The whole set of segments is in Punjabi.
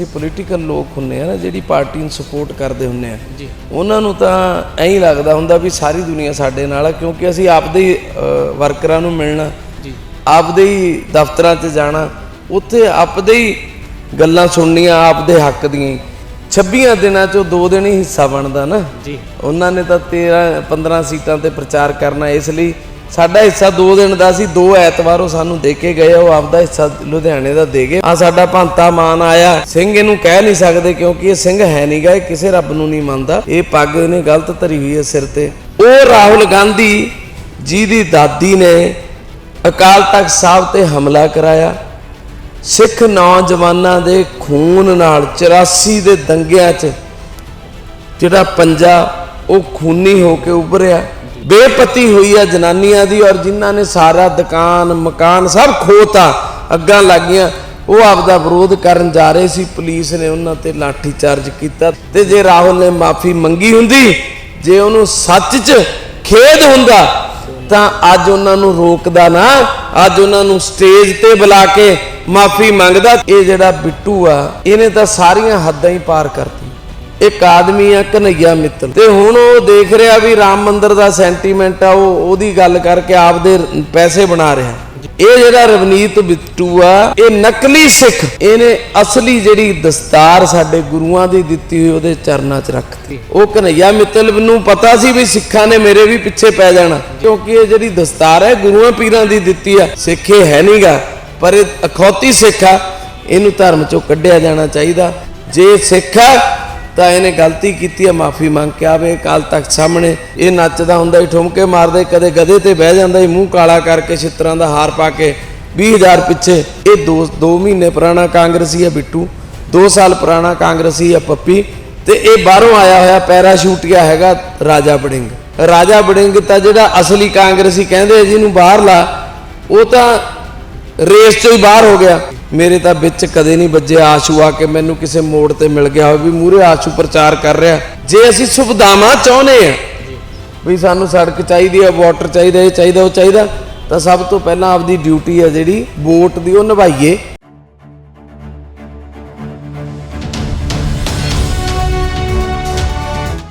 ਅਸੀਂ ਪੋਲੀਟੀਕਲ ਲੋਕ ਹੁੰਨੇ ਆ ਨਾ ਜਿਹੜੀ ਪਾਰਟੀ ਨੂੰ ਸਪੋਰਟ ਕਰਦੇ ਹੁੰਨੇ ਆ ਜੀ। ਉਹਨਾਂ ਨੂੰ ਤਾਂ ਐਂ ਹੀ ਲੱਗਦਾ ਹੁੰਦਾ ਵੀ ਸਾਰੀ ਦੁਨੀਆ ਸਾਡੇ ਨਾਲ ਆ ਕਿਉਂਕਿ ਅਸੀਂ ਆਪਦੇ ਹੀ ਵਰਕਰਾਂ ਨੂੰ ਮਿਲਣਾ ਜੀ। ਆਪਦੇ ਹੀ ਦਫ਼ਤਰਾਂ 'ਚ ਜਾਣਾ ਉੱਥੇ ਆਪਦੇ ਹੀ ਗੱਲਾਂ ਸੁਣਨੀਆਂ ਆਪਦੇ ਹੱਕ ਦੀਆਂ। ਹੀ 26 ਦਿਨਾਂ 'ਚੋਂ ਦੋ ਦਿਨ ਹੀ ਹਿੱਸਾ ਬਣਦਾ ਨਾ। ਜੀ। ਉਹਨਾਂ ਨੇ ਤਾਂ 13 15 ਸੀਟਾਂ ਤੇ ਪ੍ਰਚਾਰ ਕਰਨਾ ਇਸ ਲਈ ਸਾਡਾ ਹਿੱਸਾ 2 ਦਿਨ ਦਾ ਸੀ, ਦੋ ਐਤਵਾਰ ਉਹ ਸਾਨੂੰ ਦੇ ਕੇ ਗਏ, ਉਹ ਆਪਦਾ ਹਿੱਸਾ ਲੁਧਿਆਣੇ ਦਾ ਦੇ ਗਏ। ਆ ਸਾਡਾ ਭੰਤਾ ਮਾਨ ਆਇਆ, ਸਿੰਘ ਇਹਨੂੰ ਕਹਿ ਨਹੀਂ ਸਕਦੇ ਕਿਉਂਕਿ ਇਹ ਸਿੰਘ ਹੈ ਨਹੀਂਗਾ ਇਹ ਕਿਸੇ ਰੱਬ ਨੂੰ ਨਹੀਂ ਮੰਨਦਾ। ਇਹ ਪੱਗ ਇਹਨੇ ਗਲਤ ਧਰੀ ਹੋਈ ਹੈ ਸਿਰ ਤੇ। ਉਹ ਰਾਹੁਲ ਗਾਂਧੀ ਜੀ ਦੀ ਦਾਦੀ ਨੇ ਅਕਾਲ ਤਖਤ ਸਾਹਿਬ ਤੇ ਹਮਲਾ ਕਰਾਇਆ, ਸਿੱਖ ਨੌਜਵਾਨਾਂ ਦੇ ਖੂਨ ਨਾਲ 84 ਦੇ ਦੰਗਿਆਂ 'ਚ ਜਿਹੜਾ ਪੰਜਾ ਉਹ ਖੂਨੀ ਹੋ ਕੇ ਉੱਭਰਿਆ। ਬੇਪਤੀ ਹੋਈ ਆ ਜਨਾਨੀਆਂ ਦੀ ਔਰ ਜਿਨ੍ਹਾਂ ਨੇ ਸਾਰਾ ਦੁਕਾਨ, ਮਕਾਨ ਸਭ ਖੋਤਾ, ਅੱਗਾਂ ਲੱਗੀਆਂ। ਉਹ ਆਪਦਾ ਵਿਰੋਧ ਕਰਨ ਜਾ ਰਹੇ ਸੀ। ਪੁਲਿਸ ਨੇ ਉਹਨਾਂ ਤੇ ਲਾਠੀ ਚਾਰਜ ਕੀਤਾ ਤੇ ਜੇ ਰਾਹੁਲ ਨੇ ਮਾਫੀ ਮੰਗੀ ਹੁੰਦੀ, ਜੇ ਉਹਨੂੰ ਸੱਚ 'ਚ ਖੇਦ ਹੁੰਦਾ, ਤਾਂ ਅੱਜ ਉਹਨਾਂ ਨੂੰ ਰੋਕਦਾ ਨਾ। ਅੱਜ ਉਹਨਾਂ ਨੂੰ ਸਟੇਜ ਤੇ ਬੁਲਾ ਕੇ ਮਾਫੀ ਮੰਗਦਾ। ਇਹ ਜਿਹੜਾ ਬਿੱਟੂ ਆ, ਇਹਨੇ ਤਾਂ ਸਾਰੀਆਂ ਹੱਦਾਂ ਹੀ ਪਾਰ ਕਰਤੀ ਇੱਕ ਆਦਮੀ ਆ ਕਨਈਆ ਮਿੱਤਲ ਤੇ ਹੁਣ ਉਹ ਦੇਖ ਰਿਹਾ ਵੀ ਰਾਮ ਮੰਦਿਰ ਦਾ ਸੈਂਟੀਮੈਂਟ ਆ, ਉਹ ਉਹਦੀ ਗੱਲ ਕਰਕੇ ਆਪਦੇ ਪੈਸੇ ਬਣਾ ਰਿਹਾ। ਇਹ ਜਿਹੜਾ ਰਵਨੀਤ ਬਿੱਟੂ ਆ, ਇਹ ਨਕਲੀ ਸਿੱਖ। ਇਹਨੇ ਅਸਲੀ ਜਿਹੜੀ ਦਸਤਾਰ ਸਾਡੇ ਗੁਰੂਆਂ ਦੀ ਦਿੱਤੀ ਹੋਈ, ਉਹਦੇ ਚਰਨਾਂ 'ਚ ਰੱਖਤੀ ਉਹ ਕਨਈਆ ਮਿੱਤਲ ਨੂੰ ਪਤਾ ਸੀ ਵੀ ਸਿੱਖਾਂ ਨੇ ਮੇਰੇ ਵੀ ਪਿੱਛੇ ਪੈ ਜਾਣਾ। ਕਿਉਂਕਿ ਇਹ ਜਿਹੜੀ ਦਸਤਾਰ ਹੈ, ਗੁਰੂਆਂ ਪੀਰਾਂ ਦੀ ਦਿੱਤੀ ਆ। ਸਿੱਖ ਇਹ ਹੈ ਨਹੀਂਗਾ ਪਰ ਇਹ ਅਖੌਤੀ ਸਿੱਖ ਆ। ਇਹਨੂੰ ਧਰਮ ਚੋਂ ਕੱਢਿਆ ਜਾਣਾ ਚਾਹੀਦਾ। ਜੇ ਸਿੱਖ ਆ ਤਾਂ ਇਹਨੇ ਗਲਤੀ ਕੀਤੀ ਹੈ, ਮਾਫੀ ਮੰਗ ਕੇ ਆਵੇ। ਕੱਲ ਤੱਕ ਸਾਹਮਣੇ ਇਹ ਨੱਚਦਾ ਹੁੰਦਾ ਹੀ ਠੁਮਕੇ ਮਾਰਦੇ, ਕਦੇ ਗਧੇ ਤੇ ਬਹਿ ਜਾਂਦਾ ਹੀ ਮੂੰਹ ਕਾਲਾ ਕਰਕੇ ਛਿੱਤਰਾਂ ਦਾ ਹਾਰ ਪਾ ਕੇ। 20000 ਪਿੱਛੇ ਇਹ 2 2 ਮਹੀਨੇ ਪੁਰਾਣਾ ਕਾਂਗਰਸੀ ਹੈ ਬਿੱਟੂ। 2 ਸਾਲ ਪੁਰਾਣਾ ਕਾਂਗਰਸੀ ਹੈ ਪੱਪੀ। ਤੇ ਇਹ ਬਾਹਰੋਂ ਆਇਆ ਹੋਇਆ ਪੈਰਾਸ਼ੂਟਿਆ ਹੈਗਾ ਰਾਜਾ ਬੜਿੰਗ ਰਾਜਾ ਬੜਿੰਗ ਤਾਂ ਜਿਹੜਾ ਅਸਲੀ ਕਾਂਗਰਸੀ ਕਹਿੰਦੇ ਜਿਹਨੂੰ ਬਾਹਰ ਲਾ, ਉਹ ਤਾਂ ਰੇਸ ਚੋਂ ਹੀ ਬਾਹਰ ਹੋ ਗਿਆ। ਮੇਰੇ ਤਾਂ ਵਿੱਚ ਕਦੇ ਨਹੀਂ ਵੱਜਿਆ ਆਸ਼ੂ ਆ ਕੇ ਮੈਨੂੰ ਕਿਸੇ ਮੋੜ ਤੇ ਮਿਲ ਗਿਆ ਹੋਵੇ ਵੀ ਮੂਰੇ ਆਸ਼ੂ ਪ੍ਰਚਾਰ ਕਰ ਰਿਹਾ ਜੇ ਅਸੀਂ ਸੁਵਿਧਾਵਾਂ ਚਾਹੁੰਦੇ ਆ ਵੀ ਸਾਨੂੰ ਸੜਕ ਚਾਹੀਦੀ ਹੈ ਵਾਟਰ ਚਾਹੀਦਾ ਇਹ ਚਾਹੀਦਾ ਉਹ ਚਾਹੀਦਾ ਤਾਂ ਸਭ ਤੋਂ ਪਹਿਲਾਂ ਆਪਦੀ ਡਿਊਟੀ ਹੈ ਜਿਹੜੀ ਵੋਟ ਦੀ ਉਹ ਨਿਭਾਈਏ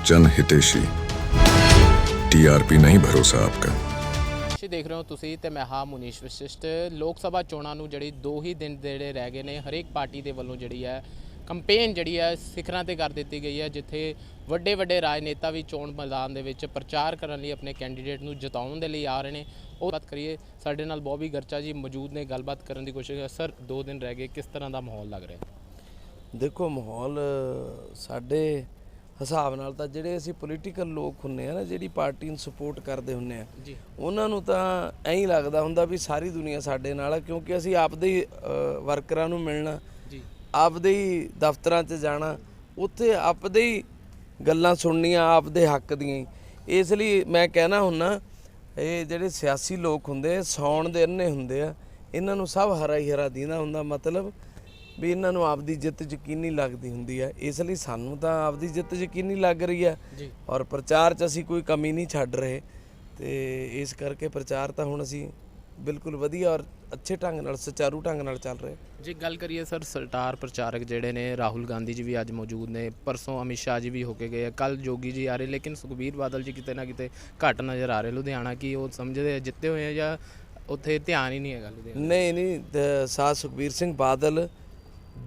जन हितेशी टीआरपी नहीं भरोसा आपका ਤੁਸੀਂ ਦੇਖ ਰਹੇ ਹੋ ਤੁਸੀਂ ਤੇ ਮੈਂ ਹਾਂ ਮੁਨੀਸ਼ ਵਿਸ਼ਿਸ਼ਟ। ਲੋਕ ਸਭਾ ਚੋਣਾਂ ਨੂੰ ਜਿਹੜੀ ਦੋ ਹੀ ਦਿਨ ਜਿਹੜੇ ਰਹਿ ਗਏ ਨੇ, ਹਰੇਕ ਪਾਰਟੀ ਦੇ ਵੱਲੋਂ ਜਿਹੜੀ ਹੈ ਕੰਪੇਨ ਜਿਹੜੀ ਹੈ ਸਿਖਰਾਂ ਤੇ ਕਰ ਦਿੱਤੀ ਗਈ ਹੈ, ਜਿੱਥੇ ਵੱਡੇ ਵੱਡੇ ਰਾਜਨੇਤਾ ਵੀ ਚੋਣ ਮੈਦਾਨ ਦੇ ਵਿੱਚ ਪ੍ਰਚਾਰ ਕਰਨ ਲਈ ਆਪਣੇ ਕੈਂਡੀਡੇਟ ਨੂੰ ਜਿਤਾਉਣ ਦੇ ਲਈ ਆ ਰਹੇ ਨੇ। ਉਹ ਬਾਤ ਕਰੀਏ, ਸਾਡੇ ਨਾਲ ਬੌਬੀ ਗਰਚਾ ਜੀ ਮੌਜੂਦ ਨੇ, ਗੱਲਬਾਤ ਕਰਨ ਦੀ ਕੋਸ਼ਿਸ਼ ਕਰ ਸਰ, ਦੋ ਦਿਨ ਰਹਿ ਗਏ, ਕਿਸ ਤਰ੍ਹਾਂ ਦਾ ਮਾਹੌਲ ਲੱਗ ਰਿਹਾ? ਦੇਖੋ, ਮਾਹੌਲ ਸਾਡੇ ਹਿਸਾਬ ਨਾਲ ਤਾਂ ਜਿਹੜੇ ਅਸੀਂ ਪੋਲੀਟੀਕਲ ਲੋਕ ਹੁੰਨੇ ਆ ਨਾ ਜਿਹੜੀ ਪਾਰਟੀ ਨੂੰ ਸਪੋਰਟ ਕਰਦੇ ਹੁੰਨੇ ਆ ਉਹਨਾਂ ਨੂੰ ਤਾਂ ਐਂ ਹੀ ਲੱਗਦਾ ਹੁੰਦਾ ਵੀ ਸਾਰੀ ਦੁਨੀਆ ਸਾਡੇ ਨਾਲ ਆ ਕਿਉਂਕਿ ਅਸੀਂ ਆਪਦੇ ਵਰਕਰਾਂ ਨੂੰ ਮਿਲਣਾ ਜੀ। ਆਪਦੇ ਹੀ ਦਫ਼ਤਰਾਂ 'ਚ ਜਾਣਾ ਉੱਥੇ ਆਪਦੇ ਹੀ ਗੱਲਾਂ ਸੁਣਨੀਆਂ ਆਪਦੇ ਹੱਕ ਦੀਆਂ ਇਸ ਲਈ ਮੈਂ ਕਹਿਣਾ ਹੁੰਨਾ ਇਹ ਜਿਹੜੇ ਸਿਆਸੀ ਲੋਕ ਹੁੰਦੇ ਸੌਣ ਦੇ ਅੰਨੇ ਹੁੰਦੇ ਆ ਇਹਨਾਂ ਨੂੰ ਸਭ ਹਰਾ ਹੀ ਹਰਾ ਦੀਨਾ ਹੁੰਦਾ ਮਤਲਬ ਵੀ ਇਹਨਾਂ ਨੂੰ ਆਪਦੀ ਜਿੱਤ ਯਕੀਨੀ ਲੱਗਦੀ ਹੁੰਦੀ ਹੈ। ਇਸ ਲਈ ਸਾਨੂੰ ਤਾਂ ਆਪਦੀ ਜਿੱਤ ਯਕੀਨੀ ਲੱਗ ਰਹੀ ਹੈ। ਔਰ ਪ੍ਰਚਾਰ 'ਚ ਅਸੀਂ ਕੋਈ ਕਮੀ ਨਹੀਂ ਛੱਡ ਰਹੇ। ਤੇ ਇਸ ਕਰਕੇ ਪ੍ਰਚਾਰ ਤਾਂ ਹੁਣ ਅਸੀਂ ਬਿਲਕੁਲ ਵਧੀਆ ਔਰ ਅੱਛੇ ਢੰਗ ਨਾਲ ਸੁਚਾਰੂ ਢੰਗ ਨਾਲ ਚੱਲ ਰਹੇ। ਜੇ ਗੱਲ ਕਰੀਏ ਸਰ ਸਟਾਰ ਪ੍ਰਚਾਰਕ ਜਿਹੜੇ ਨੇ ਰਾਹੁਲ ਗਾਂਧੀ ਜੀ ਵੀ ਅੱਜ ਮੌਜੂਦ ਨੇ ਪਰਸੋਂ ਅਮਿਤ ਸ਼ਾਹ ਜੀ ਵੀ ਹੋ ਕੇ ਗਏ ਕੱਲ ਜੋਗੀ ਜੀ ਆ ਰਹੇ ਲੇਕਿਨ ਸੁਖਬੀਰ ਬਾਦਲ ਜੀ ਕਿਤੇ ਨਾ ਕਿਤੇ ਘੱਟ ਨਜ਼ਰ ਆ ਰਹੇ। ਲੁਧਿਆਣਾ ਕੀ ਉਹ ਸਮਝਦੇ ਆ ਜਿੱਤੇ ਹੋਏ ਆ ਜਾਂ ਉੱਥੇ ਧਿਆਨ ਹੀ ਨਹੀਂ ਹੈਗਾ ਲੁਧਿਆਣਾ? ਨਹੀਂ ਨਹੀਂ ਦ- ਸਾਧ ਸੁਖਬੀਰ ਸਿੰਘ ਬਾਦਲ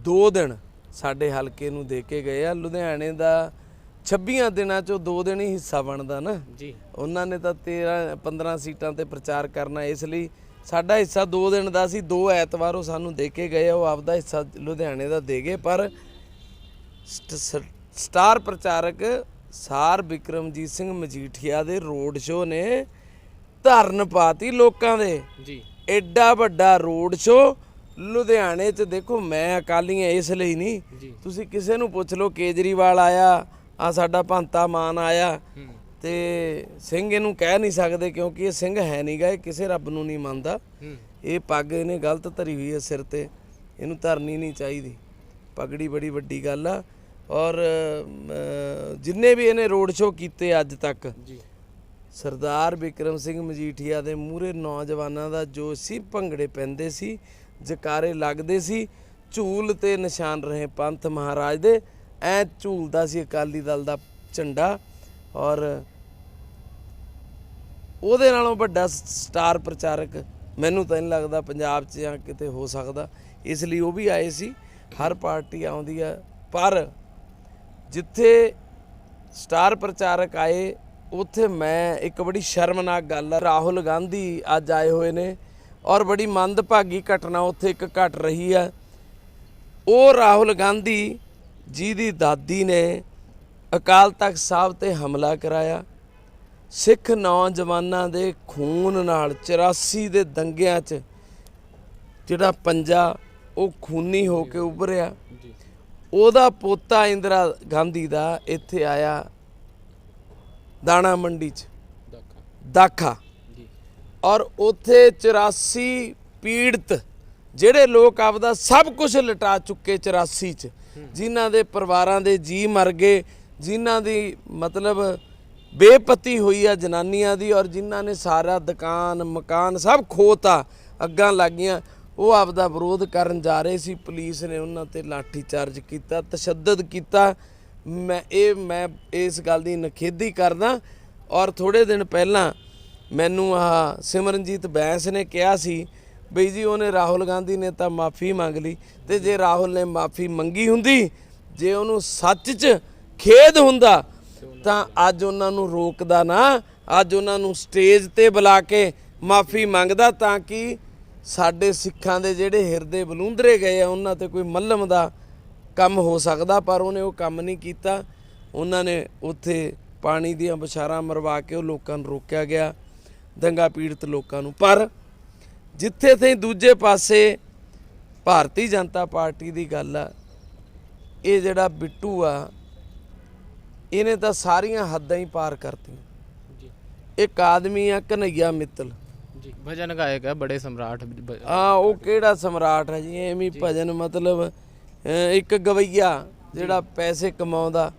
ਦੋ ਦਿਨ ਸਾਡੇ ਹਲਕੇ ਨੂੰ ਦੇ ਕੇ ਗਏ ਆ। ਲੁਧਿਆਣੇ ਦਾ 26 ਦਿਨਾਂ ਚੋਂ ਦੋ ਦਿਨ ਹੀ ਹਿੱਸਾ ਬਣਦਾ ਨਾ। ਜੀ। ਉਹਨਾਂ ਨੇ ਤਾਂ 13 15 ਸੀਟਾਂ ਤੇ ਪ੍ਰਚਾਰ ਕਰਨਾ ਇਸ ਲਈ ਸਾਡਾ ਹਿੱਸਾ 2 ਦਿਨ ਦਾ ਸੀ। ਦੋ ਐਤਵਾਰ ਉਹ ਸਾਨੂੰ ਦੇ ਕੇ ਗਏ ਆ, ਉਹ ਆਪਦਾ ਹਿੱਸਾ ਲੁਧਿਆਣੇ ਦਾ ਦੇ ਗਏ। ਪਰ ਸਟਾਰ ਪ੍ਰਚਾਰਕ ਸਾਰ ਵਿਕਰਮਜੀਤ ਸਿੰਘ ਮਜੀਠੀਆ ਦੇ ਰੋਡ ਸ਼ੋਅ ਨੇ ਧਰਨ ਪਾਤੀ ਲੋਕਾਂ ਦੇ। ਜੀ। ਐਡਾ ਵੱਡਾ ਰੋਡ ਸ਼ੋਅ ਲੁਧਿਆਣੇ 'ਚ ਦੇਖੋ ਮੈਂ ਅਕਾਲੀ ਹਾਂ ਇਸ ਲਈ ਨਹੀਂ। ਤੁਸੀਂ ਕਿਸੇ ਨੂੰ ਪੁੱਛ ਲਓ ਕੇਜਰੀਵਾਲ ਆਇਆ ਆ ਸਾਡਾ ਭੰਤਾ ਮਾਨ ਆਇਆ। ਤੇ ਸਿੰਘ ਇਹਨੂੰ ਕਹਿ ਨਹੀਂ ਸਕਦੇ ਕਿਉਂਕਿ ਇਹ ਸਿੰਘ ਹੈ ਨਹੀਂਗਾ ਇਹ ਕਿਸੇ ਰੱਬ ਨੂੰ ਨਹੀਂ ਮੰਨਦਾ। ਇਹ ਪੱਗ ਇਹਨੇ ਗਲਤ ਧਰੀ ਹੋਈ ਹੈ ਸਿਰ ਤੇ। ਇਹਨੂੰ ਧਰਨੀ ਨਹੀਂ ਚਾਹੀਦੀ। ਪਗੜੀ ਬੜੀ ਵੱਡੀ ਗੱਲ ਆ। ਔਰ ਜਿੰਨੇ ਵੀ ਇਹਨੇ ਰੋਡ ਸ਼ੋਅ ਕੀਤੇ ਅੱਜ ਤੱਕ ਜੀ। ਸਰਦਾਰ ਵਿਕਰਮ ਸਿੰਘ ਮਜੀਠੀਆ ਦੇ ਮੂਹਰੇ ਨੌਜਵਾਨਾਂ ਦਾ ਜੋ ਸੀ ਭੰਗੜੇ ਪੈਂਦੇ ਸੀ। ਜਕਾਰੇ ਲੱਗਦੇ ਸੀ। ਝੂਲ ਤੇ ਨਿਸ਼ਾਨ ਰਹੇ ਪੰਥ ਮਹਾਰਾਜ ਦੇ। ਐ ਝੂਲਦਾ ਸੀ ਅਕਾਲੀ ਦਲ ਦਾ ਝੰਡਾ ਔਰ ਉਹਦੇ ਨਾਲੋਂ ਵੱਡਾ ਸਟਾਰ ਪ੍ਰਚਾਰਕ ਮੈਨੂੰ ਤਾਂ ਨਹੀਂ ਲੱਗਦਾ ਪੰਜਾਬ 'ਚ ਜਾਂ ਕਿਤੇ ਹੋ ਸਕਦਾ। ਇਸ ਲਈ ਉਹ ਵੀ ਆਏ ਸੀ। ਹਰ ਪਾਰਟੀ ਆਉਂਦੀ ਆ। ਪਰ ਜਿੱਥੇ ਸਟਾਰ ਪ੍ਰਚਾਰਕ ਆਏ, ਉੱਥੇ ਮੈਂ ਇੱਕ ਬੜੀ ਸ਼ਰਮਨਾਕ ਗੱਲ ਆ। ਰਾਹੁਲ ਗਾਂਧੀ ਅੱਜ ਆਏ ਹੋਏ ਨੇ। ਔਰ ਬੜੀ ਮੰਦਭਾਗੀ ਘਟਨਾ ਉੱਥੇ ਇੱਕ ਘਟ ਰਹੀ ਆ। ਉਹ ਰਾਹੁਲ ਗਾਂਧੀ ਜੀ ਦੀ ਦਾਦੀ ਨੇ ਅਕਾਲ ਤਖਤ ਸਾਹਿਬ ਤੇ ਹਮਲਾ ਕਰਾਇਆ। ਸਿੱਖ ਨੌਜਵਾਨਾਂ ਦੇ ਖੂਨ ਨਾਲ 84 ਦੇ ਦੰਗਿਆਂ 'ਚ ਜਿਹੜਾ ਪੰਜਾ ਉਹ ਖੂਨੀ ਹੋ ਕੇ ਉੱਭਰਿਆ। ਉਹਦਾ ਪੋਤਾ ਇੰਦਰਾ ਗਾਂਧੀ ਦਾ ਇੱਥੇ ਆਇਆ ਦਾਣਾ ਮੰਡੀ 'ਚ। ਦਾਖਾ। ਔਰ ਉੱਥੇ 84 ਪੀੜਤ ਜਿਹੜੇ ਲੋਕ ਆਪਦਾ ਸਭ ਕੁਝ ਲਟਾ ਚੁੱਕੇ 84 ਚ, ਜਿਨ੍ਹਾਂ ਦੇ ਪਰਿਵਾਰਾਂ ਦੇ ਜੀ ਮਰ ਗਏ, ਜਿਨ੍ਹਾਂ ਦੀ ਮਤਲਬ ਬੇਪਤੀ ਹੋਈ ਆ ਜਨਾਨੀਆਂ ਦੀ ਔਰ ਜਿਨ੍ਹਾਂ ਨੇ ਸਾਰਾ ਦੁਕਾਨ, ਮਕਾਨ ਸਭ ਖੋਤਾ, ਅੱਗਾਂ ਲੱਗੀਆਂ, ਉਹ ਆਪਦਾ ਵਿਰੋਧ ਕਰਨ ਜਾ ਰਹੇ ਸੀ। ਪੁਲਿਸ ਨੇ ਉਹਨਾਂ ਤੇ ਲਾਠੀ ਚਾਰਜ ਕੀਤਾ, ਤਸ਼ੱਦਦ ਕੀਤਾ। ਮੈਂ ਇਹ, ਮੈਂ ਇਸ ਗੱਲ ਦੀ ਨਖੇਦੀ ਕਰਦਾ ਔਰ ਥੋੜੇ ਦਿਨ ਪਹਿਲਾਂ ਮੈਨੂੰ ਆਹ ਸਿਮਰਨਜੀਤ ਬੈਂਸ ਨੇ ਕਿਹਾ ਸੀ ਬਈ ਜੀ ਉਹਨੇ ਰਾਹੁਲ ਗਾਂਧੀ ਨੇ ਤਾਂ ਮਾਫੀ ਮੰਗ ਲਈ ਤੇ ਜੇ ਰਾਹੁਲ ਨੇ ਮਾਫੀ ਮੰਗੀ ਹੁੰਦੀ, ਜੇ ਉਹਨੂੰ ਸੱਚ 'ਚ ਖੇਦ ਹੁੰਦਾ, ਤਾਂ ਅੱਜ ਉਹਨਾਂ ਨੂੰ ਰੋਕਦਾ ਨਾ, ਅੱਜ ਉਹਨਾਂ ਨੂੰ ਸਟੇਜ ਤੇ ਬੁਲਾ ਕੇ ਮਾਫੀ ਮੰਗਦਾ ਤਾਂ ਕਿ ਸਾਡੇ ਸਿੱਖਾਂ ਦੇ ਜਿਹੜੇ ਹਿਰਦੇ ਬਲੂੰਦਰੇ ਗਏ ਆ, ਉਹਨਾਂ ਤੇ ਕੋਈ ਮੱਲਮ ਦਾ ਕੰਮ ਹੋ ਸਕਦਾ, ਪਰ ਉਹਨੇ ਉਹ ਕੰਮ ਨਹੀਂ ਕੀਤਾ। ਉਹਨਾਂ ਨੇ ਉੱਥੇ ਪਾਣੀ ਦੀਆਂ ਬਸ਼ਾਰਾਂ ਮਰਵਾ ਕੇ ਉਹ ਲੋਕਾਂ ਨੂੰ ਰੋਕਿਆ ਗਿਆ। ਦੰਗਾ ਪੀੜਤ ਲੋਕਾਂ ਨੂੰ। ਪਰ ਜਿੱਥੇ ਤੇ ਦੂਜੇ ਪਾਸੇ ਭਾਰਤੀ ਜਨਤਾ ਪਾਰਟੀ ਦੀ ਗੱਲ ਆ ਇਹ ਜਿਹੜਾ ਬਿੱਟੂ ਆ ਇਹਨੇ ਤਾਂ ਸਾਰੀਆਂ ਹੱਦਾਂ ਹੀ ਪਾਰ ਕਰਤੀਆਂ। ਜੀ। ਇੱਕ ਆਦਮੀ ਆ ਕਨਈਆ ਮਿੱਤਲ। ਜੀ ਭਜਨ ਗਾਇਕ ਹੈ ਬੜੇ ਸਮਰਾਟ ਆ ਉਹ ਕਿਹੜਾ ਸਮਰਾਟ ਹੈ ਜੀ ਐਵੇਂ ਭਜਨ ਮਤਲਬ ਇੱਕ ਗਵਈਆ ਜਿਹੜਾ ਪੈਸੇ ਕਮਾਉਂਦਾ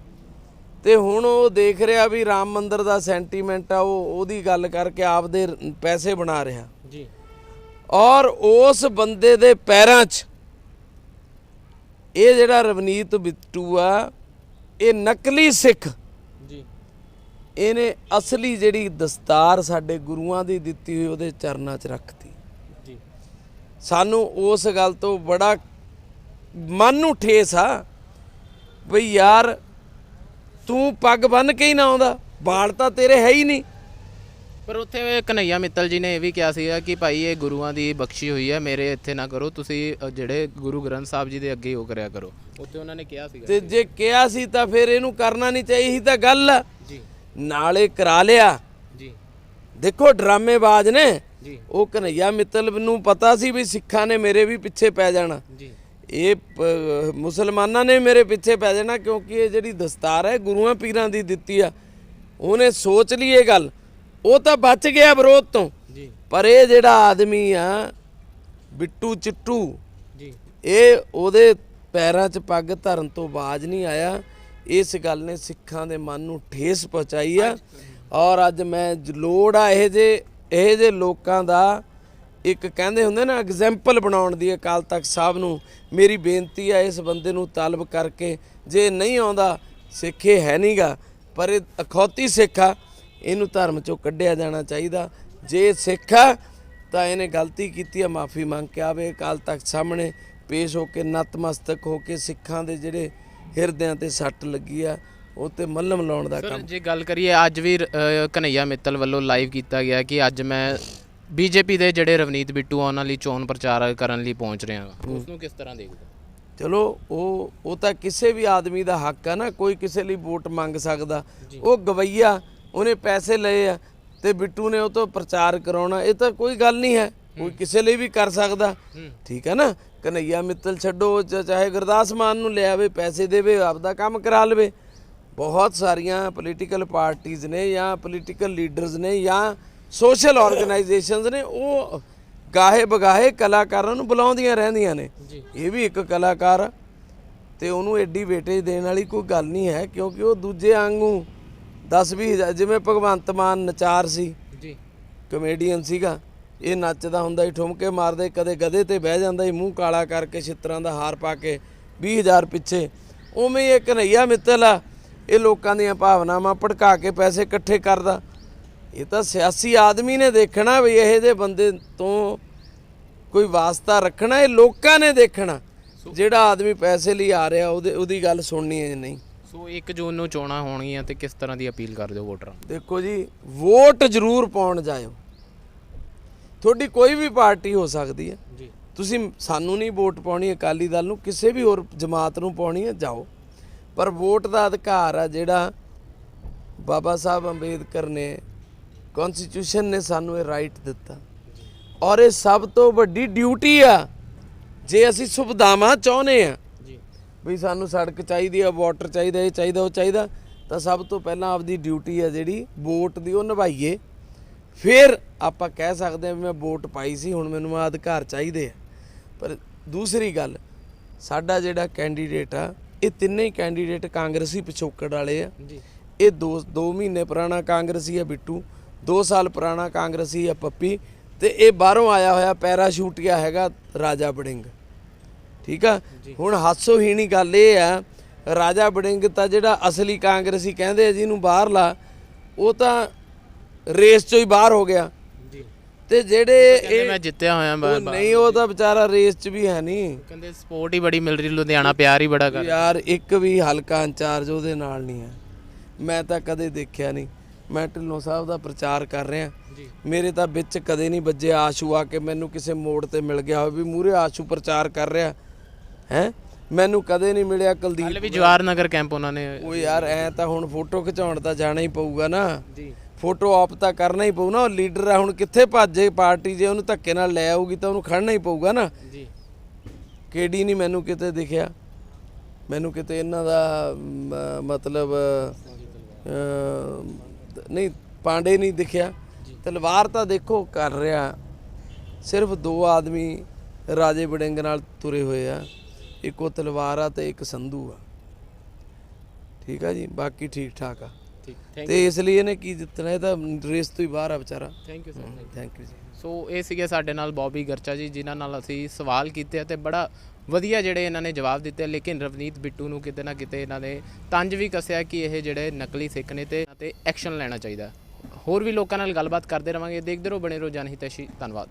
ਤੇ ਹੁਣ ਉਹ ਦੇਖ ਰਿਹਾ ਵੀ ਰਾਮ ਮੰਦਿਰ ਦਾ ਸੈਂਟੀਮੈਂਟ ਆ ਉਹ ਉਹਦੀ ਗੱਲ ਕਰਕੇ ਆਪਦੇ ਪੈਸੇ ਬਣਾ ਰਿਹਾ। ਜੀ। ਔਰ ਉਸ ਬੰਦੇ ਦੇ ਪੈਰਾਂ 'ਚ ਇਹ ਜਿਹੜਾ ਰਵਨੀਤ ਬਿੱਟੂ ਆ ਇਹ ਨਕਲੀ ਸਿੱਖ। ਜੀ। ਇਹਨੇ ਅਸਲੀ ਜਿਹੜੀ ਦਸਤਾਰ ਸਾਡੇ ਗੁਰੂਆਂ ਦੀ ਦਿੱਤੀ ਹੋਈ ਉਹਦੇ ਚਰਨਾਂ 'ਚ ਰੱਖਤੀ। ਜੀ। ਸਾਨੂੰ ਉਸ ਗੱਲ ਤੋਂ ਬੜਾ ਮਨ ਨੂੰ ਠੇਸ ਆ ਬਈ ਯਾਰ ਤੂੰ ਪੱਗ ਬੰਨ ਕੇ ਹੀ ਨਾ ਆਉਂਦਾ ਬਾਲ ਤਾਂ ਤੇਰੇ ਹੈ ਹੀ ਨਹੀਂ। ਪਰ ਉੱਥੇ ਕਨਈਆ ਮਿੱਤਲ ਜੀ ਨੇ ਇਹ ਵੀ ਕਿਹਾ ਸੀਗਾ ਕਿ ਭਾਈ ਇਹ ਗੁਰੂਆਂ ਦੀ ਬਖਸ਼ੀ ਹੋਈ ਹੈ ਮੇਰੇ ਇੱਥੇ ਨਾ ਕਰੋ ਤੁਸੀਂ ਅ, ਜਿਹੜੇ ਗੁਰੂ ਗ੍ਰੰਥ ਸਾਹਿਬ ਜੀ ਦੇ ਅੱਗੇ ਉਹ ਕਰਿਆ ਕਰੋ। ਉੱਥੇ ਉਹਨਾਂ ਨੇ ਕਿਹਾ ਸੀਗਾ ਤੇ ਜੇ ਕਿਹਾ ਸੀ ਤਾਂ ਫਿਰ ਇਹਨੂੰ ਕਰਨਾ ਨਹੀਂ ਚਾਹੀਦੀ ਤਾਂ ਗੱਲ। ਆ ਜੀ। ਨਾਲੇ ਕਰਾ ਲਿਆ। ਜੀ। ਦੇਖੋ ਡਰਾਮੇਬਾਜ਼ ਨੇ। ਜੀ। ਉਹ ਕਨਈਆ ਮਿੱਤਲ ਨੂੰ ਪਤਾ ਸੀ ਵੀ ਸਿੱਖਾਂ ਨੇ ਮੇਰੇ ਵੀ ਪਿੱਛੇ ਪੈ ਜਾਣਾ। ਜੀ। ਇਹ ਮੁਸਲਮਾਨਾਂ ਨੇ ਮੇਰੇ ਪਿੱਛੇ ਪੈ ਜਾਣਾ ਕਿਉਂਕਿ ਇਹ ਜਿਹੜੀ ਦਸਤਾਰ ਹੈ ਗੁਰੂਆਂ ਪੀਰਾਂ ਦੀ ਦਿੱਤੀ ਆ ਉਹਨੇ ਸੋਚ ਲਈ ਇਹ ਗੱਲ। ਉਹ ਤਾਂ ਬਚ ਗਿਆ ਵਿਰੋਧ ਤੋਂ। ਜੀ। ਪਰ ਇਹ ਜਿਹੜਾ ਆਦਮੀ ਆ ਬਿੱਟੂ ਚਿੱਟੂ ਜੀ। ਇਹ ਉਹਦੇ ਪੈਰਾਂ 'ਚ ਪੱਗ ਧਰਨ ਤੋਂ ਬਾਜ ਨਹੀਂ ਆਇਆ। ਇਸ ਗੱਲ ਨੇ ਸਿੱਖਾਂ ਦੇ ਮਨ ਨੂੰ ਠੇਸ ਪਹੁੰਚਾਈ ਆ। ਔਰ ਅੱਜ ਮੈਂ ਲੋੜ ਆ ਇਹ ਜੇ ਇਹ ਜੇ ਲੋਕਾਂ ਦਾ ਇੱਕ ਕਹਿੰਦੇ ਹੁੰਦੇ ਨਾ ਐਗਜ਼ਾਮਪਲ ਬਣਾਉਣ ਦੀ ਅਕਾਲ ਤਖਤ ਸਾਹਿਬ ਨੂੰ ਮੇਰੀ ਬੇਨਤੀ ਆ ਇਸ ਬੰਦੇ ਨੂੰ ਤਲਬ ਕਰਕੇ ਜੇ ਨਹੀਂ ਆਉਂਦਾ ਸਿੱਖੇ ਹੈ ਨਹੀਂਗਾ ਪਰ ਇਹ ਅਖੌਤੀ ਸਿੱਖ ਆ ਇਹਨੂੰ ਧਰਮ ਚੋਂ ਕੱਢਿਆ ਜਾਣਾ ਚਾਹੀਦਾ। ਜੇ ਸਿੱਖ ਆ ਤਾਂ ਇਹਨੇ ਗਲਤੀ ਕੀਤੀ ਆ ਮਾਫੀ ਮੰਗ ਕੇ ਆਵੇ। ਅਕਾਲ ਤਖਤ ਸਾਹਮਣੇ ਪੇਸ਼ ਹੋ ਕੇ ਨਤਮਸਤਕ ਹੋ ਕੇ ਸਿੱਖਾਂ ਦੇ ਜਿਹੜੇ ਹਿਰਦਿਆਂ ਤੇ ਸੱਟ ਲੱਗੀ ਆ ਉਹ ਤੇ ਮੱਲਮ ਲਾਉਣ ਦਾ ਕੰਮ। ਜੇ ਗੱਲ ਕਰੀਏ ਅੱਜ ਵੀ ਕਨਈਆ ਮਿੱਤਲ ਵੱਲੋਂ ਲਾਈਵ ਕੀਤਾ ਗਿਆ ਕਿ ਅੱਜ ਮੈਂ ਬੀਜੇਪੀ ਦੇ ਜਿਹੜੇ ਰਵਨੀਤ ਬਿੱਟੂ ਆ ਉਹਨਾਂ ਲਈ ਚੋਣ ਪ੍ਰਚਾਰ ਕਰਨ ਲਈ ਪਹੁੰਚ ਰਿਹਾ ਹਾਂ। ਉਸ ਨੂੰ ਕਿਸ ਤਰ੍ਹਾਂ ਦੇਖਦੇ? ਚਲੋ ਉਹ ਉਹ ਤਾਂ ਕਿਸੇ ਵੀ ਆਦਮੀ ਦਾ ਹੱਕ ਆ ਨਾ ਕੋਈ ਕਿਸੇ ਲਈ ਵੋਟ ਮੰਗ ਸਕਦਾ। ਉਹ ਗਵਈਆ ਉਹਨੇ ਪੈਸੇ ਲਏ ਆ ਤੇ ਬਿੱਟੂ ਨੇ ਉਹ ਤੋਂ ਪ੍ਰਚਾਰ ਕਰਾਉਣਾ ਇਹ ਤਾਂ ਕੋਈ ਗੱਲ ਨਹੀਂ ਹੈ। ਕੋਈ ਕਿਸੇ ਲਈ ਵੀ ਕਰ ਸਕਦਾ। ਠੀਕ ਹੈ ਨਾ? ਕਨਈਆ ਮਿੱਤਲ ਛੱਡੋ ਚਾਹੇ ਗੁਰਦਾਸ ਮਾਨ ਨੂੰ ਲੈ ਆਵੇ ਪੈਸੇ ਦੇਵੇ ਆਪਦਾ ਕੰਮ ਕਰਾ ਲਵੇ। ਬਹੁਤ ਸਾਰੀਆਂ ਪੋਲੀਟੀਕਲ ਪਾਰਟੀਆਂ ਨੇ ਜਾਂ ਪੋਲੀਟੀਕਲ ਲੀਡਰਸ ਨੇ ਜਾਂ ਸੋਸ਼ਲ ਆਰਗੇਨਾਈਜੇਸ਼ਨਸ ਨੇ ਉਹ ਗਾਹੇ ਬਗਾਹੇ ਕਲਾਕਾਰਾਂ ਨੂੰ ਬੁਲਾਉਂਦੀਆਂ ਰਹਿੰਦੀਆਂ ਨੇ। ਇਹ ਵੀ ਇੱਕ ਕਲਾਕਾਰ ਆ ਤੇ ਉਹਨੂੰ ਐਡੀ ਵੇਟੇਜ ਦੇਣ ਵਾਲੀ ਕੋਈ ਗੱਲ ਨਹੀਂ ਹੈ ਕਿਉਂਕਿ ਉਹ ਦੂਜੇ ਵਾਂਗੂ 10 20 ਜਿਵੇਂ ਭਗਵੰਤ ਮਾਨ ਨਚਾਰ ਸੀ ਜੀ। ਕਮੇਡੀਅਨ ਸੀਗਾ ਇਹ ਨੱਚਦਾ ਹੁੰਦਾ ਹੀ ਠੁਮਕੇ ਮਾਰਦੇ ਕਦੇ ਗਧੇ ਤੇ ਬਹਿ ਜਾਂਦਾ ਹੀ ਮੂੰਹ ਕਾਲਾ ਕਰਕੇ ਛਿੱਤਰਾਂ ਦਾ ਹਾਰ ਪਾ ਕੇ 20000 ਪਿੱਛੇ। ਉਵੇਂ ਇਹ ਕਨਈਆ ਮਿੱਤਲ ਆ ਇਹ ਲੋਕਾਂ ਦੀਆਂ ਭਾਵਨਾਵਾਂ ਭੜਕਾ ਕੇ ਪੈਸੇ ਇਕੱਠੇ ਕਰਦਾ। ਇਹ ਤਾਂ ਸਿਆਸੀ ਆਦਮੀ ਨੇ ਦੇਖਣਾ ਵੀ ਇਹੋ ਜਿਹੇ ਬੰਦੇ ਤੋਂ ਕੋਈ ਵਾਸਤਾ ਰੱਖਣਾ ਇਹ ਲੋਕਾਂ ਨੇ ਦੇਖਣਾ ਜਿਹੜਾ ਆਦਮੀ ਪੈਸੇ ਲਈ ਆ ਰਿਹਾ ਉਹਦੇ ਉਹਦੀ ਗੱਲ ਸੁਣਨੀ ਹੈ ਜਾਂ ਨਹੀਂ। ਸੋ 1 ਜੂਨ ਨੂੰ ਚੋਣਾਂ ਹੋਣਗੀਆਂ ਤੇ ਕਿਸ ਤਰ੍ਹਾਂ ਦੀ ਅਪੀਲ ਕਰਦੇ ਹੋ ਵੋਟਰਾਂ? ਦੇਖੋ ਜੀ ਵੋਟ ਜ਼ਰੂਰ ਪਾਉਣ ਜਾਇਓ। ਤੁਹਾਡੀ ਕੋਈ ਵੀ ਪਾਰਟੀ ਹੋ ਸਕਦੀ ਹੈ। ਜੀ। ਤੁਸੀਂ ਸਾਨੂੰ ਨਹੀਂ ਵੋਟ ਪਾਉਣੀ ਅਕਾਲੀ ਦਲ ਨੂੰ ਕਿਸੇ ਵੀ ਹੋਰ ਜਮਾਤ ਨੂੰ ਪਾਉਣੀ ਹੈ ਜਾਓ। ਪਰ ਵੋਟ ਦਾ ਅਧਿਕਾਰ ਆ ਜਿਹੜਾ ਬਾਬਾ ਸਾਹਿਬ ਅੰਬੇਦਕਰ ਨੇ ਕਨਸਟੀਟਿਊਸ਼ਨ ਨੇ ਸਾਨੂੰ ਇਹ ਰਾਈਟ ਦਿੱਤਾ। ਔਰ ਇਹ ਸਭ ਤੋਂ ਵੱਡੀ ਡਿਊਟੀ ਆ ਜੇ ਅਸੀਂ ਸੁਵਿਧਾਵਾਂ ਚਾਹੁੰਦੇ ਆ। ਜੀ। ਵੀ ਸਾਨੂੰ ਸੜਕ ਚਾਹੀਦੀ ਆ ਵਾਟਰ ਚਾਹੀਦਾ ਇਹ ਚਾਹੀਦਾ ਉਹ ਚਾਹੀਦਾ ਤਾਂ ਸਭ ਤੋਂ ਪਹਿਲਾਂ ਆਪਦੀ ਡਿਊਟੀ ਆ ਜਿਹੜੀ ਵੋਟ ਦੀ ਉਹ ਨਿਭਾਈਏ। ਫਿਰ ਆਪਾਂ ਕਹਿ ਸਕਦੇ ਆ ਵੀ ਮੈਂ ਵੋਟ ਪਾਈ ਸੀ ਹੁਣ ਮੈਨੂੰ ਆ ਅਧਿਕਾਰ ਚਾਹੀਦੇ ਆ। ਪਰ ਦੂਸਰੀ ਗੱਲ ਸਾਡਾ ਜਿਹੜਾ ਕੈਂਡੀਡੇਟ ਆ ਇਹ ਤਿੰਨੇ ਹੀ ਕੈਂਡੀਡੇਟ ਕਾਂਗਰਸੀ ਪਿਛੋਕੜ ਵਾਲੇ ਆ। ਜੀ। ਇਹ 2 2 ਮਹੀਨੇ ਪੁਰਾਣਾ ਕਾਂਗਰਸੀ ਆ ਬਿੱਟੂ। 2 ਸਾਲ ਪੁਰਾਣਾ ਕਾਂਗਰਸੀ ਆ ਪੱਪੀ ਤੇ ਇਹ ਬਾਹਰੋਂ ਆਇਆ ਹੋਇਆ ਪੈਰਾਸ਼ੂਟੀਆ ਹੈਗਾ ਰਾਜਾ ਬੜਿੰਗ ਠੀਕ ਆ? ਹੁਣ ਹਾਸੋਹੀਣੀ ਗੱਲ ਇਹ ਆ ਰਾਜਾ ਬੜਿੰਗ ਤਾਂ ਜਿਹੜਾ ਅਸਲੀ ਕਾਂਗਰਸੀ ਕਹਿੰਦੇ ਆ ਜਿਹਨੂੰ ਬਾਹਰ ਲਾ ਉਹ ਤਾਂ ਰੇਸ ਚੋਂ ਹੀ ਬਾਹਰ ਹੋ ਗਿਆ। ਤੇ ਜਿਹੜੇ ਕਹਿੰਦੇ ਮੈਂ ਜਿੱਤਿਆ ਹੋਇਆ ਉਹ ਨਹੀਂ ਉਹ ਤਾਂ ਵਿਚਾਰਾ ਰੇਸ 'ਚ ਵੀ ਹੈ ਨਹੀਂ। ਕਹਿੰਦੇ ਸਪੋਰਟ ਹੀ ਬੜੀ ਮਿਲ ਰਹੀ ਲੁਧਿਆਣਾ ਪਿਆਰ ਹੀ ਬੜਾ ਕਰ ਯਾਰ ਇੱਕ ਵੀ ਹਲਕਾ ਇੰਚਾਰਜ ਉਹਦੇ ਨਾਲ ਨਹੀਂ ਹੈ। ਮੈਂ ਤਾਂ ਕਦੇ ਦੇਖਿਆ ਨਹੀਂ। ਮੈਂ ਢਿੱਲੋਂ ਸਾਹਿਬ ਦਾ ਪ੍ਰਚਾਰ ਕਰ ਰਿਹਾ। ਮੇਰੇ ਤਾਂ ਵਿੱਚ ਕਦੇ ਨਹੀਂ ਵੱਜਿਆ ਆਸ਼ੂ ਆ ਕੇ ਮੈਨੂੰ ਕਿਸੇ ਮੋੜ ਤੇ ਮਿਲ ਗਿਆ ਹੋਵੇ ਵੀ ਮੂਰੇ ਆਸ਼ੂ ਪ੍ਰਚਾਰ ਕਰ ਰਿਹਾ। ਹੈ? ਮੈਨੂੰ ਕਦੇ ਨਹੀਂ ਮਿਲਿਆ ਹਾਲੇ ਕੁਲਦੀਪ ਵੀ ਜਵਾਰ ਨਗਰ ਕੈਂਪ ਉਹਨਾਂ ਨੇ ਉਹ ਯਾਰ ਐ ਤਾਂ ਹੁਣ ਫੋਟੋ ਖਿਚਾਉਣ ਤਾਂ ਜਾਣਾ ਹੀ ਪਊਗਾ ਨਾ। ਜੀ। ਫੋਟੋ ਆਪ ਤਾਂ ਕਰਨਾ ਹੀ ਪਊ ਨਾ। ਉਹ ਲੀਡਰ ਆ ਹੁਣ ਕਿੱਥੇ ਭੱਜੇ ਪਾਰਟੀ ਜੇ ਉਹਨੂੰ ਧੱਕੇ ਨਾਲ ਲੈ ਆਊਗੀ ਤਾਂ ਉਹਨੂੰ ਖੜਨਾ ਹੀ ਪਊਗਾ ਨਾ। ਜੀ। ਕਿਹੜੀ ਨਹੀਂ ਮੈਨੂੰ ਕਿਤੇ ਦਿਖਿਆ। ਮੈਨੂੰ ਕਿਤੇ ਇਹਨਾਂ ਦਾ ਮਤਲਬ ਨਹੀਂ ਪਾਂਡੇ ਨਹੀਂ ਦਿਖਿਆ। ਤਲਵਾਰ ਤਾਂ ਦੇਖੋ ਕਰ ਰਿਹਾ। ਸਿਰਫ ਦੋ ਆਦਮੀ ਰਾਜੇ ਬੜਿੰਗ ਨਾਲ ਤੁਰੇ ਹੋਏ ਆ। ਇੱਕ ਉਹ ਤਲਵਾਰ ਆ ਤੇ ਇੱਕ ਸੰਧੂ ਆ। ਠੀਕ ਆ ਜੀ ਬਾਕੀ ਠੀਕ ਠਾਕ ਆ ਤੇ ਇਸ ਲਈ ਇਹਨੇ ਕੀ ਜਿੱਤਣਾ ਇਹ ਤਾਂ ਰੇਸ ਤੋਂ ਹੀ ਬਾਹਰ ਆ ਵਿਚਾਰਾ। Thank you sir thank you ji. ਸੋ ਇਹ ਸੀਗੇ ਸਾਡੇ ਨਾਲ ਬੌਬੀ ਗਰਚਾ ਜੀ ਜਿਨ੍ਹਾਂ ਨਾਲ ਅਸੀਂ ਸਵਾਲ ਕੀਤੇ ਅਤੇ ਬੜਾ ਵਧੀਆ ਜਿਹੜੇ ਇਹਨਾਂ ਨੇ ਜਵਾਬ ਦਿੱਤੇ ਲੇਕਿਨ ਰਵਨੀਤ ਬਿੱਟੂ ਨੂੰ ਕਿਤੇ ਨਾ ਕਿਤੇ ਇਹਨਾਂ ਨੇ ਤੰਜ ਵੀ ਕੱਸਿਆ ਕਿ ਇਹ ਜਿਹੜੇ ਨਕਲੀ ਸਿੱਖ ਨੇ ਤੇ ਐਕਸ਼ਨ ਲੈਣਾ ਚਾਹੀਦਾ। ਹੋਰ ਵੀ ਲੋਕਾਂ ਨਾਲ ਗੱਲਬਾਤ ਕਰਦੇ ਰਵਾਂਗੇ, ਦੇਖਦੇ ਰਹੋ ਬਣੇ ਰਹੋ ਜਨਹਿਤੈਸ਼ੀ ਧੰਨਵਾਦ।